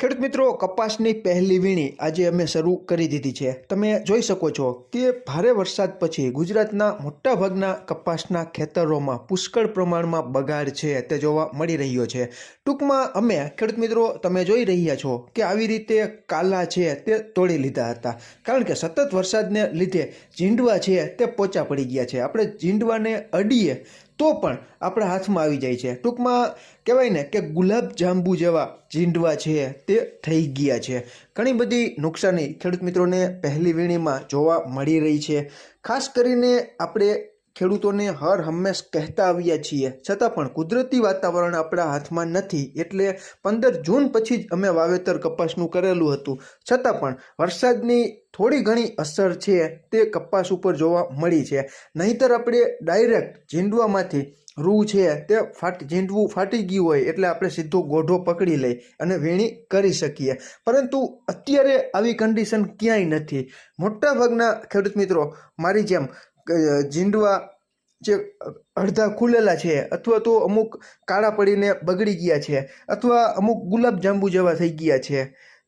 ખેડૂત મિત્રો, કપાસની પહેલી વીણી આજે અમે શરૂ કરી દીધી છે. તમે જોઈ શકો છો કે ભારે વરસાદ પછી ગુજરાતના મોટાભાગના કપાસના ખેતરોમાં પુષ્કળ પ્રમાણમાં બગાડ છે તે જોવા મળી રહ્યો છે. ટૂંકમાં અમે, ખેડૂત મિત્રો, તમે જોઈ રહ્યા છો કે આવી રીતે કાલા છે તે તોડી લીધા હતા. કારણ કે સતત વરસાદને લીધે ઝીંડવા છે તે પોચા પડી ગયા છે. આપણે ઝીંડવાને અડીએ તો પણ આપણા હાથમાં આવી જાય છે. ટૂંકમાં કહેવાય ને કે ગુલાબ જાંબુ જેવા ઝીંડવા છે તે થઈ ગયા છે. ઘણી બધી નુકસાની ખેડૂત મિત્રોને પહેલી વીણીમાં જોવા મળી રહી છે. ખાસ કરીને આપણે ખેડૂતોને હર હંમેશ કહેતા આવ્યા છીએ. છતાં પણ કુદરતી વાતાવરણ આપણા હાથમાં નથી એટલે પંદર જૂન પછી જ અમે વાવેતર કપાસનું કરેલું હતું. છતાં પણ વરસાદની થોડી ઘણી અસર છે તે કપાસ ઉપર જોવા મળી છે. નહીંતર આપણે ડાયરેક્ટ ઝીંડવામાંથી રૂ છે તે ફાટ, ઝીંડવું ફાટી ગયું હોય એટલે આપણે સીધો ગોઢો પકડી લઈ અને વીણી કરી શકીએ. પરંતુ અત્યારે આવી કન્ડિશન ક્યાંય નથી. મોટાભાગના ખેડૂત મિત્રો, મારી જેમ અ, ઝીંડવા જે અડધા ખુલેલા છે અથવા તો અમુક કાળા પડીને બગડી ગયા છે અથવા અમુક ગુલાબ જાંબુ જેવા થઈ ગયા છે.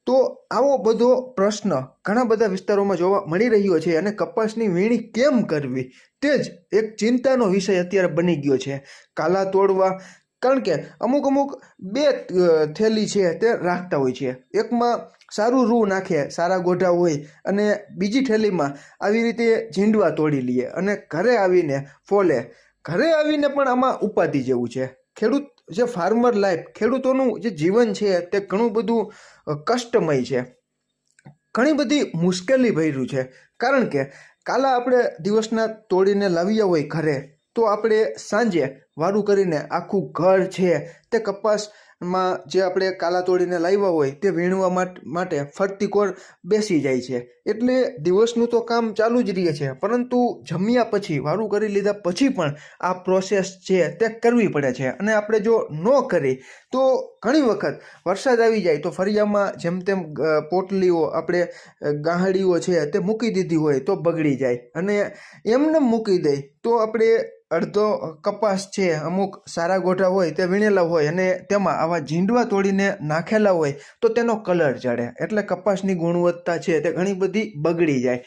તો આવો બધો પ્રશ્ન ઘણા બધા વિસ્તારોમાં જોવા મળી રહ્યો છે અને કપાસની વીણી કેમ કરવી? તે જ એક ચિંતાનો વિષય અત્યારે બની ગયો છે. કાલા તોડવા કારણ કે અમુક અમુક બે થેલી છે તે રાખતા હોય છે. એકમાં સારું રૂ નાખે, સારા ગોઢા હોય અને બીજી થેલીમાં આવી રીતે ઝીંડવા તોડી લઈએ અને ઘરે આવીને ફોલે. ઘરે આવીને પણ આમાં ઉપાધિ જેવું છે. ખેડૂત જે ફાર્મર લાઈફ ખેડૂતોનું જે જીવન છે તે ઘણું બધું કષ્ટમય છે. ઘણી બધી મુશ્કેલી ભર્યું છે. કારણ કે કાલા આપણે દિવસના તોડીને લાવ્યા હોય ઘરે તો આપણે સાંજે વારું કરીને આખું ઘર છે તે કપાસમાં જે આપણે કાલા તોડીને લાવ્યા હોય તે વીણવા માટે ફરતી કોર બેસી જાય છે. એટલે દિવસનું તો કામ ચાલુ જ રહે છે, પરંતુ જમ્યા પછી, વારું કરી લીધા પછી પણ આ પ્રોસેસ છે તે કરવી પડે છે. અને આપણે જો ન કરી, તો ઘણી વખત વરસાદ આવી જાય તો ફરિયામાં જેમ તેમ પોટલીઓ આપણે ગાહડીઓ છે તે મૂકી દીધી હોય તો બગડી જાય. અને એમને મૂકી દઈ તો આપણે અડધો કપાસ છે, અમુક સારા ગોઠા હોય તે વીણેલા હોય અને તેમાં આવા ઝીંડવા તોડીને નાખેલા હોય, તો તેનો કલર ચડે એટલે કપાસની ગુણવત્તા છે તે ઘણી બધી બગડી જાય.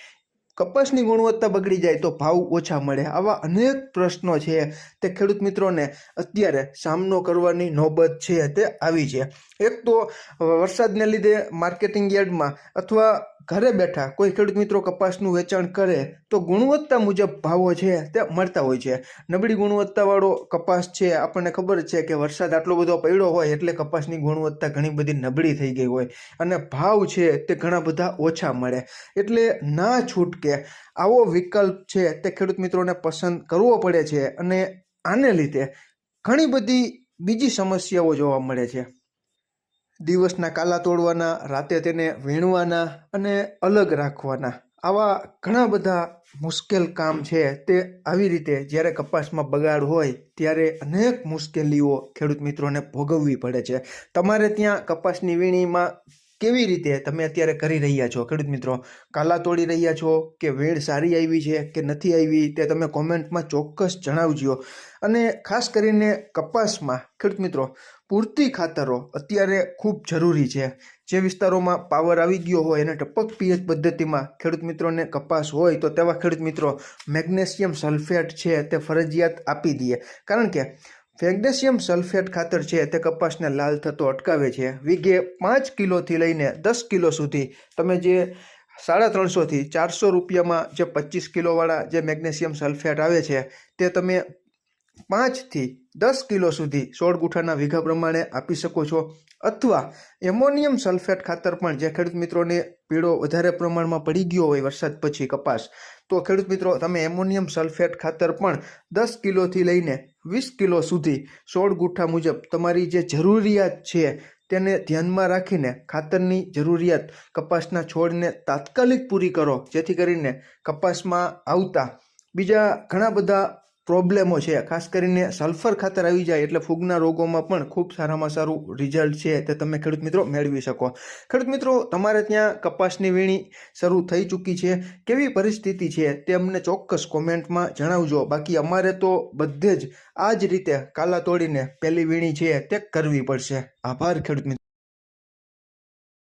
કપાસની ગુણવત્તા બગડી જાય તો ભાવ ઓછા મળે. આવા અનેક પ્રશ્નો છે તે ખેડૂત મિત્રોને અત્યારે સામનો કરવાની નોબત છે તે આવી છે. એક તો વરસાદને લીધે માર્કેટિંગ યાર્ડમાં અથવા ઘરે બેઠા કોઈ ખેડૂત મિત્રો કપાસનું વેચાણ કરે તો ગુણવત્તા મુજબ ભાવો છે તે મળતા હોય છે. નબળી ગુણવત્તાવાળો કપાસ છે, આપણને ખબર છે કે વરસાદ આટલો બધો પડ્યો હોય એટલે કપાસની ગુણવત્તા ઘણી બધી નબળી થઈ ગઈ હોય અને ભાવ છે તે ઘણા બધા ઓછા મળે. એટલે ના છૂટકે આવો વિકલ્પ છે તે ખેડૂત મિત્રોને પસંદ કરવો પડે છે અને આને લીધે ઘણી બધી બીજી સમસ્યાઓ જોવા મળે છે. દિવસના કાલા તોડવાના, રાતે તેને વીણવાના અને અલગ રાખવાના. આવા ઘણા બધા મુશ્કેલ કામ છે તે આવી રીતે જ્યારે કપાસમાં બગાડ હોય ત્યારે અનેક મુશ્કેલીઓ ખેડૂત મિત્રોને ભોગવવી પડે છે. તમારે ત્યાં કપાસની વીણીમાં કેવી રીતે તમે અત્યારે કરી રહ્યા છો? ખેડૂત મિત્રો, કાલા તોડી રહ્યા છો કે વેળ સારી આવી છે કે નથી આવી તે તમે કોમેન્ટમાં ચોક્કસ જણાવજો. અને ખાસ કરીને કપાસમાં, ખેડૂત મિત્રો પૂરતી ખાતરો અત્યારે ખૂબ જરૂરી છે. જે વિસ્તારોમાં પાવર આવી ગયો હોય અને ટપક પીએચ પદ્ધતિમાં ખેડૂત મિત્રોને કપાસ હોય તો તેવા ખેડૂત મિત્રો મેગ્નેશિયમ સલ્ફેટ છે તે ફરજિયાત આપી દઈએ. કારણ કે મેગ્નેશિયમ સલ્ફેટ ખાતર છે તે કપાસને લાલ થતો અટકાવે છે. વીઘે પાંચ કિલોથી લઈને દસ કિલો સુધી તમે જે સાડા ત્રણસોથી ચારસો રૂપિયામાં જે પચીસ કિલોવાળા જે મેગ્નેશિયમ સલ્ફેટ આવે છે તે તમે પાંચથી દસ કિલો સુધી સોળ ગુઠાના વીઘા પ્રમાણે આપી શકો છો. અથવા એમોનિયમ સલ્ફેટ ખાતર પણ જે ખેડૂત મિત્રોને પીળો વધારે પ્રમાણમાં પડી ગયો હોય વરસાદ પછી કપાસ, તો ખેડૂત મિત્રો તમે એમોનિયમ સલ્ફેટ ખાતર પણ દસ કિલોથી લઈને વીસ કિલો સુધી સોળ ગુઠા મુજબ તમારી જે જરૂરિયાત છે તેને ધ્યાનમાં રાખીને ખાતરની જરૂરિયાત કપાસના છોડને તાત્કાલિક પૂરી કરો. જેથી કરીને કપાસમાં આવતા બીજા ઘણા બધા પ્રોબ્લેમો છે. ખાસ કરીને સલ્ફર ખાતર આવી જાય એટલે ફૂગના રોગોમાં પણ ખૂબ સારામાં સારું રિઝલ્ટ છે તે તમે ખેડૂત મિત્રો મેળવી શકો. ખેડૂત મિત્રો, તમારે ત્યાં કપાસની વીણી શરૂ થઈ ચૂકી છે. કેવી પરિસ્થિતિ છે તે અમને ચોક્કસ કોમેન્ટમાં જણાવજો. બાકી અમારે તો બધે જ આ જ રીતે કાલા તોડીને પહેલી વીણી છે તે કરવી પડશે. આભાર ખેડૂત મિત્રો.